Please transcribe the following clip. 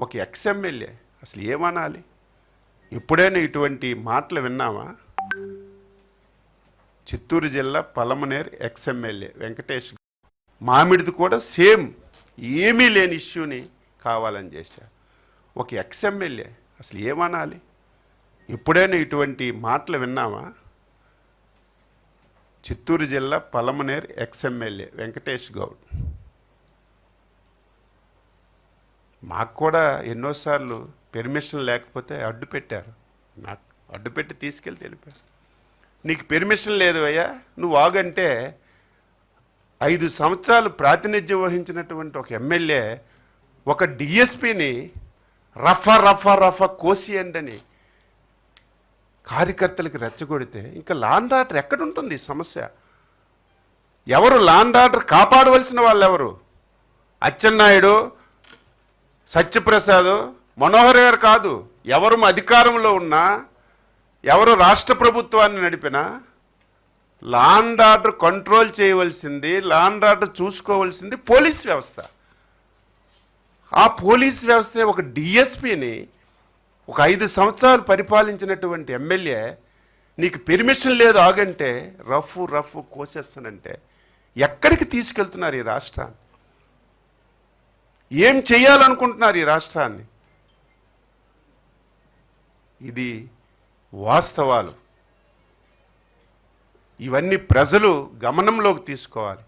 ఒక ఎక్స్ఎమ్మెల్యే అసలు ఏమనాలి? ఎప్పుడైనా ఇటువంటి మాటలు విన్నామా చిత్తూరు జిల్లా పలమనేర్ ఎక్స్ఎమ్మెల్యే వెంకటేష్ మామిడిది కూడా సేమ్. ఏమీ లేని ఇష్యూని కావాలని చేశారు. ఒక ఎక్స్ఎమ్మెల్యే అసలు ఏమనాలి? ఎప్పుడైనా ఇటువంటి మాటలు విన్నామా చిత్తూరు జిల్లా పలమనేర్ ఎక్స్ఎమ్మెల్యే వెంకటేష్ గౌడ్. మాకు కూడా ఎన్నోసార్లు పెర్మిషన్ లేకపోతే అడ్డు పెట్టారు. నాకు అడ్డు పెట్టి తీసుకెళ్ళి తెలిపారు నీకు పెర్మిషన్ లేదు అయ్యా నువ్వు ఆగంటే ఐదు సంవత్సరాలు ప్రాతినిధ్యం వహించినటువంటి ఒక ఎమ్మెల్యే ఒక డిఎస్పిని రఫ రఫా రఫా కోసియండి అని కార్యకర్తలకు రెచ్చగొడితే ఇంకా లాండ్ ఆర్డర్ ఎక్కడుంటుంది ఈ సమస్య? ఎవరు లాండ్ ఆర్డర్ కాపాడవలసిన వాళ్ళు ఎవరు అచ్చెన్నాయుడు సత్యప్రసాద్ మనోహర్ గారు కాదు. ఎవరు అధికారంలో ఉన్నా ఎవరు రాష్ట్ర ప్రభుత్వాన్ని నడిపినా లాండ్ ఆర్డర్ కంట్రోల్ చేయవలసింది లాండ్ ఆర్డర్ చూసుకోవలసింది పోలీస్ వ్యవస్థ. ఆ పోలీస్ వ్యవస్థ ఒక డిఎస్పిని ఒక ఐదు సంవత్సరాలు పరిపాలించినటువంటి ఎమ్మెల్యే నీకు పెర్మిషన్ లేదు ఆగంటే రఫ్ రఫ్ కోసేస్తానంటే ఎక్కడికి తీసుకెళ్తున్నారు ఈ రాష్ట్రాన్ని? ఏం చేయాలనుకుంటున్నారు ఈ రాష్ట్రాన్ని? ఇది వాస్తవాలు. ఇవన్నీ ప్రజలు గమనంలోకి తీసుకోవాలి.